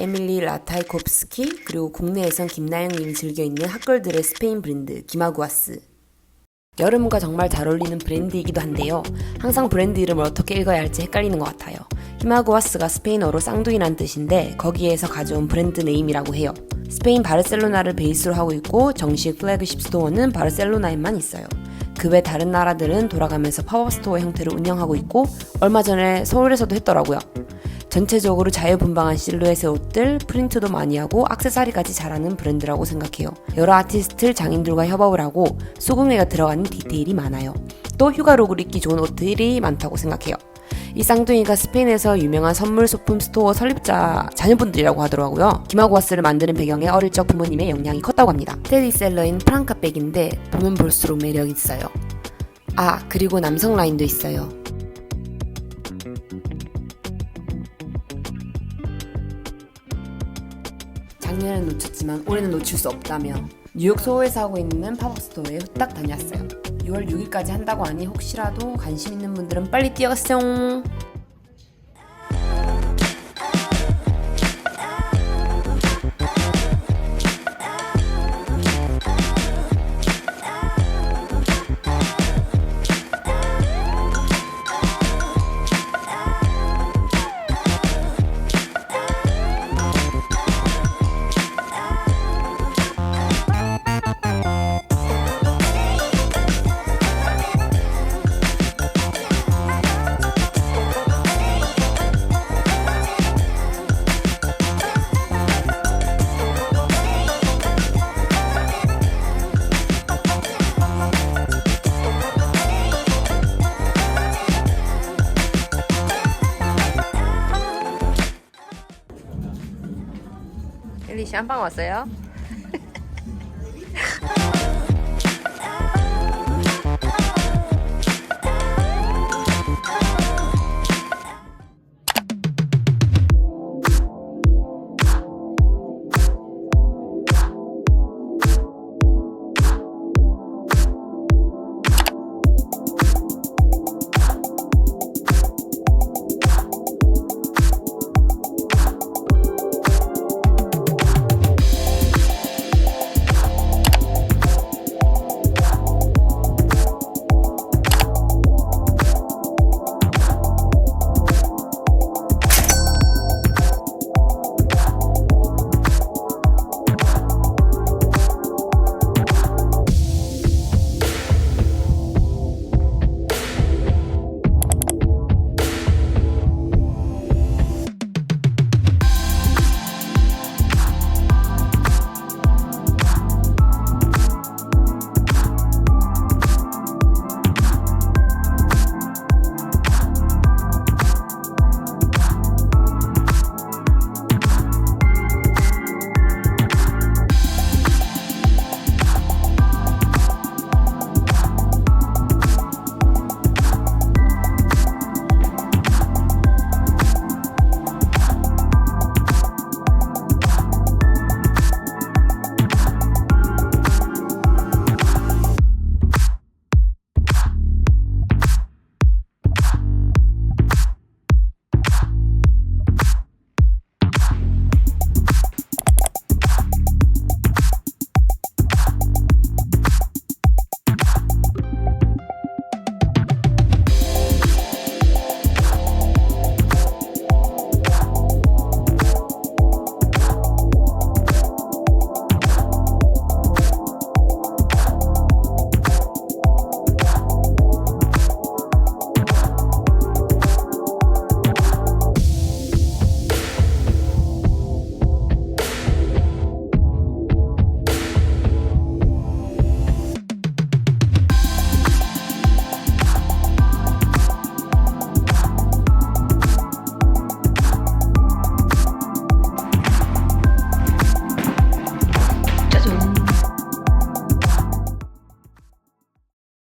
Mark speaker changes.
Speaker 1: 에밀리 라타이콥스키, 그리고 국내에선 김나영님이 즐겨 있는 핫걸들의 스페인 브랜드 기마구아스. 여름과 정말 잘 어울리는 브랜드이기도 한데요. 항상 브랜드 이름을 어떻게 읽어야 할지 헷갈리는 것 같아요. 히마구아스가 스페인어로 쌍둥이란 뜻인데 거기에서 가져온 브랜드 네임이라고 해요. 스페인 바르셀로나를 베이스로 하고 있고 정식 플래그십 스토어는 바르셀로나에만 있어요. 그 외 다른 나라들은 돌아가면서 팝업 스토어 형태를 운영하고 있고 얼마 전에 서울에서도 했더라고요. 전체적으로 자유분방한 실루엣의 옷들, 프린트도 많이 하고 악세사리까지 잘하는 브랜드라고 생각해요. 여러 아티스트, 장인들과 협업을 하고 수공예가 들어가는 디테일이 많아요. 또 휴가룩을 입기 좋은 옷들이 많다고 생각해요. 이 쌍둥이가 스페인에서 유명한 선물 소품 스토어 설립자 자녀분들이라고 하더라고요. 기마고아스를 만드는 배경에 어릴 적 부모님의 영향이 컸다고 합니다. 스테디셀러인 프랑카 백인데 보면 볼수록 매력 있어요. 아 그리고 남성 라인도 있어요. 작년엔 놓쳤지만 올해는 놓칠 수 없다며 뉴욕 소호에서 하고 있는 팝업 스토어에 후딱 다녀왔어요. 6월 6일까지 한다고 하니 혹시라도 관심 있는 분들은 빨리 뛰어가세요. 씨 한 방 왔어요?